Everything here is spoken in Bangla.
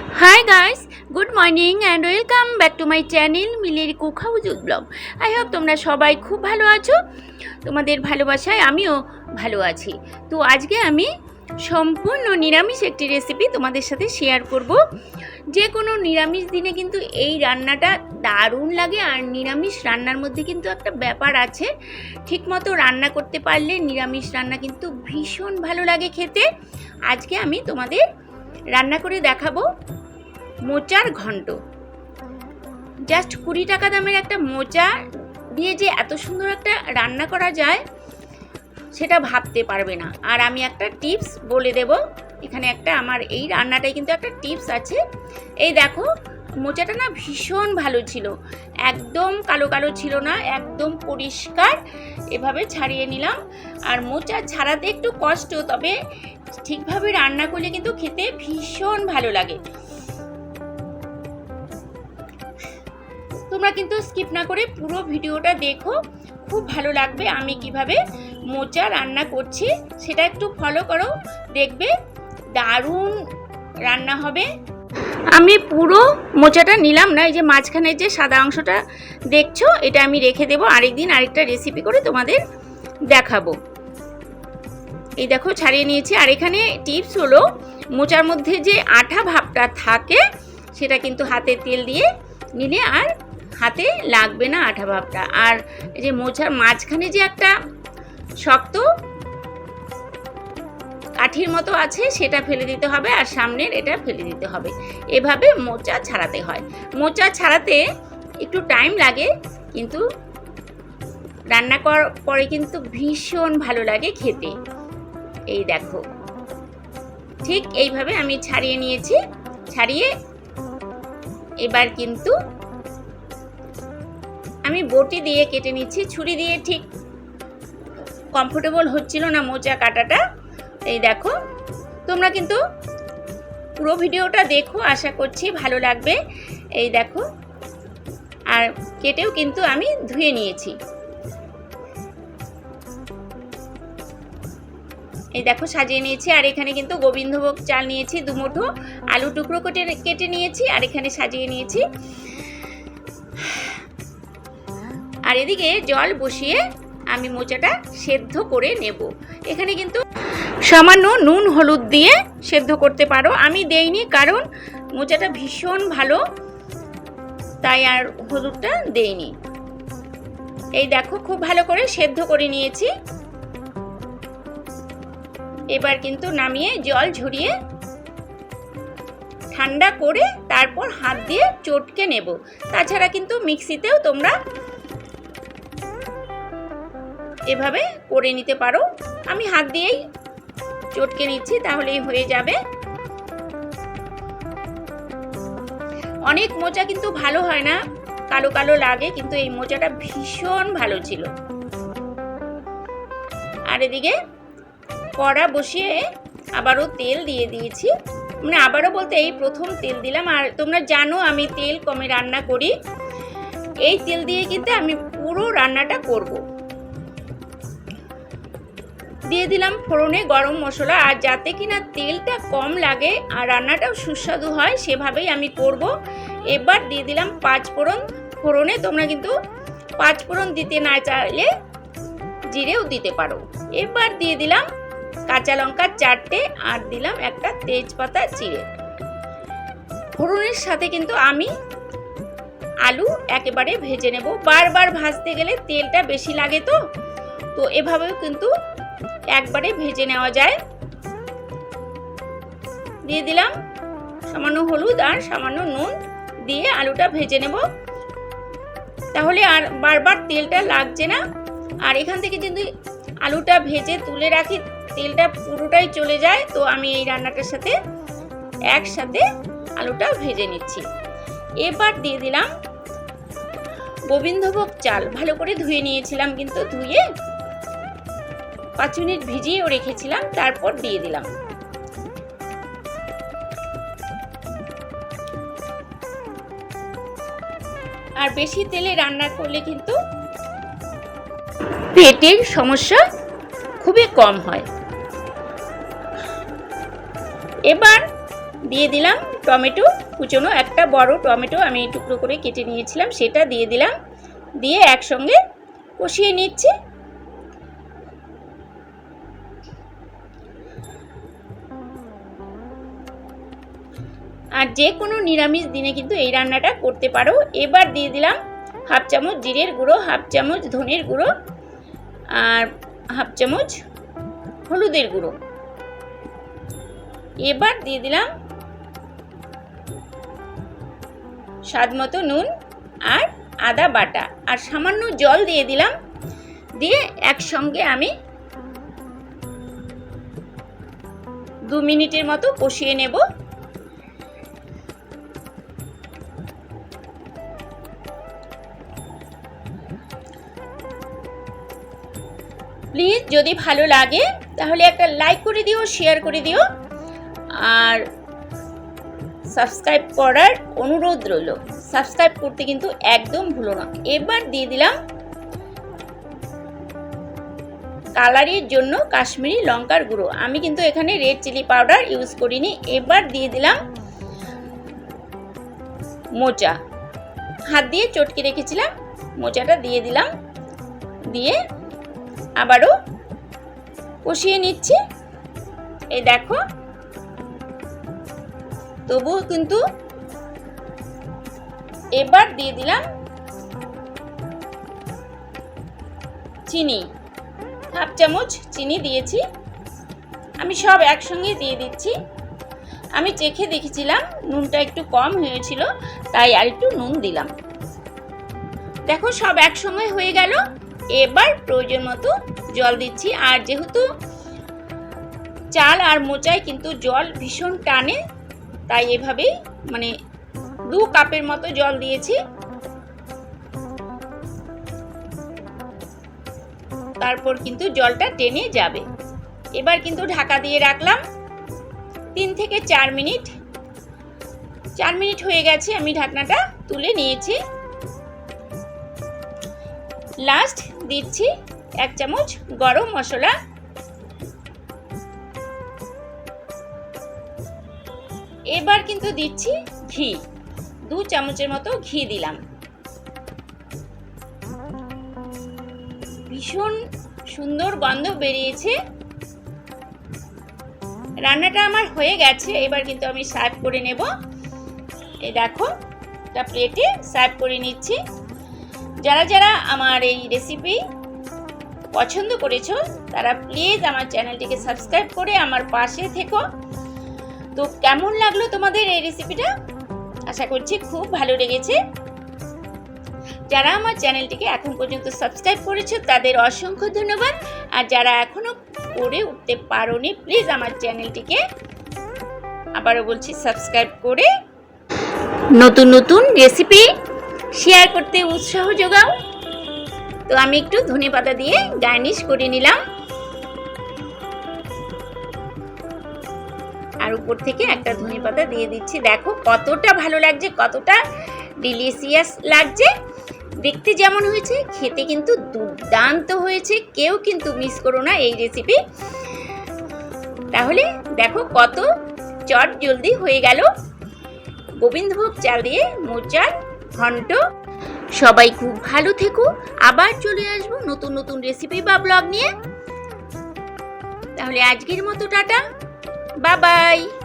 Hi guys, good morning and welcome back to my channel মিলের কুখাউজুদ ব্লগ আই হোপ তোমরা সবাই খুব ভালো আছো। তোমাদের ভালোবাসায় আমিও ভালো আছি। তো আজকে আমি সম্পূর্ণ নিরামিষ একটি রেসিপি তোমাদের সাথে শেয়ার করব। যে কোনো নিরামিষ দিনে কিন্তু এই রান্নাটা দারুণ লাগে আর নিরামিষ রান্নার মধ্যে কিন্তু একটা ব্যাপার আছে। ঠিকমতো রান্না করতে পারলে নিরামিষ রান্না কিন্তু ভীষণ ভালো লাগে খেতে। আজকে আমি তোমাদের রান্না করে দেখাবো মোচার ঘন্ট। জাস্ট কুড়ি টাকা দামের একটা মোচা দিয়ে যে এত সুন্দর একটা রান্না করা যায়, সেটা ভাবতে পারবে না। আর আমি একটা টিপস বলে দেব। এখানে একটা আমার এই রান্নাটায় কিন্তু একটা টিপস আছে। এই দেখো মোচাটা না ভীষণ ভালো ছিল। একদম কালো কালো ছিল না, একদম পরিষ্কার। এভাবে ছাড়িয়ে নিলাম। আর মোচা ছাড়াতে একটু কষ্ট, তবে ঠিকভাবে রান্না করলে কিন্তু খেতে ভীষণ ভালো লাগে। তোমরা কিন্তু স্কিপ না করে পুরো ভিডিওটা দেখো। খুব ভালো লাগবে আমি কীভাবে মোচা রান্না করছি, সেটা একটু ফলো করো। দেখবে দারুণ রান্না হবে। আমি পুরো মোচাটা নিলাম না, এই যে মাঝখানের যে সাদা অংশটা দেখছ, এটা আমি রেখে দেবো। আরেকদিন আরেকটা রেসিপি করে তোমাদের দেখাবো। এই দেখো, ছাড়িয়ে নিয়েছি। আর এখানে টিপস হলো, মোচার মধ্যে যে আঠা ভাবটা থাকে, সেটা কিন্তু হাতে তেল দিয়ে নিলে আর হাতে লাগবে না আঠা ভাবটা। আর এই যে মোচার মাঝখানে যে একটা শক্ত কাঠির মতো আছে, সেটা ফেলে দিতে হবে আর সামনের এটা ফেলে দিতে হবে। এভাবে মোচা ছাড়াতে হয়। মোচা ছাড়াতে একটু টাইম লাগে, কিন্তু রান্না করার পরে কিন্তু ভীষণ ভালো লাগে খেতে। এই দেখো। ঠিক এইভাবে আমি ছাড়িয়ে নিয়েছি। ছাড়িয়ে এবার কিন্তু আমি বটি দিয়ে কেটে নিচ্ছি। ছুরি দিয়ে ঠিক কমফোর্টেবল হচ্ছিল না মোচা কাটাটা। এই দেখো, তোমরা কিন্তু পুরো ভিডিওটা দেখো, আশা করছি ভালো লাগবে। এই দেখো, আর কেটেও কিন্তু আমি ধুয়ে নিয়েছি। এই দেখো, সাজিয়ে নিয়েছি, আর এখানে কিন্তু গোবিন্দভোগ চাল নিয়েছি, দুমুঠো, আলু টুকরো কেটে কেটে নিয়েছি, আর এখানে সাজিয়ে নিয়েছি। আর এদিকে জল বসিয়ে আমি মোচাটা সেদ্ধ করে নেব। এখানে কিন্তু সামান্য নুন, হলুদ দিয়ে সেদ্ধ করতে পারো। আমি দেইনি, কারণ মোচাটা ভীষণ ভালো, তাই আর হলুদটা দেইনি। এই দেখো, খুব ভালো করে সেদ্ধ করে নিয়েছি। এবার কিন্তু নামিয়ে জল ঝরিয়ে ঠান্ডা করে তারপর হাত দিয়ে চটকে নেব। তাছাড়া কিন্তু মিক্সিতেও তোমরা এভাবে করে নিতে পারো। আমি হাত দিয়েই চটকে নিচ্ছি, তাহলেই হয়ে যাবে। অনেক মোচা কিন্তু ভালো হয় না, কালো কালো লাগে, কিন্তু এই মোচাটা ভীষণ ভালো ছিল। আর এদিকে কড়া বসিয়ে আবারও তেল দিয়ে দিয়েছি। মানে আবারও বলতে এই প্রথম তেল দিলাম, আর তোমরা জানো আমি তেল কমে রান্না করি। এই তেল দিয়ে কিন্তু আমি পুরো রান্নাটা করব। দিয়ে দিলাম ফোড়নে গরম মশলা, আর যাতে কিনা তেলটা কম লাগে আর রান্নাটাও সুস্বাদু হয়, সেভাবেই আমি করব। এবার দিয়ে দিলাম পাঁচ ফোড়ন। ফোড়নে তোমরা কিন্তু পাঁচ ফোড়ন দিতে না চাইলে জিরেও দিতে পারো। এবার দিয়ে দিলাম কাঁচা লঙ্কা চারটে, আর দিলাম একটা তেজপাতা চিড়ে ফোড়নের সাথে কিন্তু আমি আলু একেবারে ভেজে নেব। বারবার ভাজতে গেলে তেলটা বেশি লাগে তো? তো এভাবেও কিন্তু একবারে ভেজে নেওয়া যায়। দিয়ে দিলাম সামান্য হলুদ আর সামান্য নুন দিয়ে আলুটা ভেজে নেব। তাহলে আর বারবার তেলটা লাগছে না। আর এখান থেকে যদি আলুটা ভেজে তুলে রাখি, তেলটা পুরোটাই চলে যায়। তো আমি এই রান্নাটার সাথে একসাথে আলুটা ভেজে নিচ্ছি। এবার দিয়ে দিলাম গোবিন্দভোগ চাল। ভালো করে ধুয়ে নিয়েছিলাম কিন্তু ধুয়ে পাঁচ মিনিট ভিজিয়েও রেখেছিলাম, তারপর দিয়ে দিলাম। আর বেশি তেলে রান্না করলে কিন্তু পেটের সমস্যা খুবই কম হয়। এবার দিয়ে দিলাম টমেটো, কুচনো একটা বড় টমেটো আমি টুকরো করে কেটে নিয়েছিলাম, সেটা দিয়ে দিলাম। দিয়ে একসঙ্গে কষিয়ে নিচ্ছি। আর যে কোনো নিরামিষ দিনে কিন্তু এই রান্নাটা করতে পারো। এবার দিয়ে দিলাম হাফ চামচ জিরের গুঁড়ো, হাফ চামচ ধনের গুঁড়ো আর হাফ চামচ হলুদের গুঁড়ো। এবার দিয়ে দিলাম স্বাদ মতো নুন আর আদা বাটা। আর সামান্য জল দিয়ে দিলাম। দিয়ে একসঙ্গে আমি দু মিনিটের মতো কষিয়ে নেব। প্লিজ যদি ভালো লাগে, তাহলে একটা লাইক করে দিও শেয়ার করে দিও। আর সাবস্ক্রাইব করার অনুরোধ রইল। সাবস্ক্রাইব করতে কিন্তু একদম ভুলো না। এবার দিয়ে দিলাম কালারের জন্য কাশ্মীরি লঙ্কার গুঁড়ো। আমি কিন্তু এখানে রেড চিলি পাউডার ইউজ করিনি। এবার দিয়ে দিলাম মোচা। হাত দিয়ে চটকে রেখেছিলাম। মোচাটা দিয়ে দিলাম। দিয়ে আবারও কষিয়ে নিচ্ছি। এই দেখো। তবুও কিন্তু এবার দিয়ে দিলাম চিনি। হাফ চামচ চিনি দিয়েছি। আমি সব একসঙ্গে দিয়ে দিচ্ছি। আমি চেখে দেখেছিলাম নুনটা একটু কম হয়েছিল, তাই আর একটু নুন দিলাম। দেখো সব একসঙ্গে হয়ে গেল। এবার প্রয়োজন মতো জল দিচ্ছি। আর যেহেতু চাল আর মোচায় কিন্তু জল ভীষণ টানে, তাই এভাবেই মানে দু কাপের মতো জল দিয়েছি। তারপর কিন্তু জলটা টেনে যাবে। এবার কিন্তু ঢাকা দিয়ে রাখলাম। তিন থেকে চার মিনিট। চার মিনিট হয়ে গেছে, আমি ঢাকনাটা তুলে নিয়েছি। লাস্ট দিচ্ছি এক চামচ গরম মশলা। এবার কিন্তু দিচ্ছি ঘি। দু চামচের মতো ঘি দিলাম। ভীষণ সুন্দর গন্ধ বেরিয়েছে। রান্নাটা আমার হয়ে গেছে, এবার কিন্তু আমি সার্ভ করে নেব। এই দেখো, একটা প্লেটে সার্ভ করে নিচ্ছি। যারা যারা আমার এই রেসিপি পছন্দ করেছ, তারা প্লিজ আমার চ্যানেলটিকে সাবস্ক্রাইব করে আমার পাশে থেকো। তো কেমন লাগল তোমাদের এই রেসিপিটা আশা করছি খুব ভালো লেগেছে। যারা আমার চ্যানেলটিকে এখন পর্যন্ত সাবস্ক্রাইব করেছ, তাদের অসংখ্য ধন্যবাদ। আর যারা এখনও করে উঠতে পারোনি প্লিজ আমার চ্যানেলটিকে আবারও বলছি সাবস্ক্রাইব করে। নতুন নতুন রেসিপি শেয়ার করতে উৎসাহ যোগাও। তো আমি একটু ধনে পাতা দিয়ে গার্নিশ করে নিলাম। আর উপর থেকে একটা ধনে পাতা দিয়ে দিচ্ছি। দেখো কতটা ভালো লাগছে, কতটা ডিলিশিয়াস লাগছে। দেখতে যেমন হয়েছে, খেতে কিন্তু দুর্দান্ত হয়েছে। কেউ কিন্তু মিস করো না এই রেসিপি তাহলে দেখো কত চট জলদি হয়ে গেল। গোবিন্দভোগ চাল দিয়ে মোচার ঘন্ট। সবাই খুব ভালো থেকো। আবার চলে আসব নতুন নতুন রেসিপি বা ব্লগ নিয়ে। তাহলে আজকের মতো টাটা। বাবাই বাই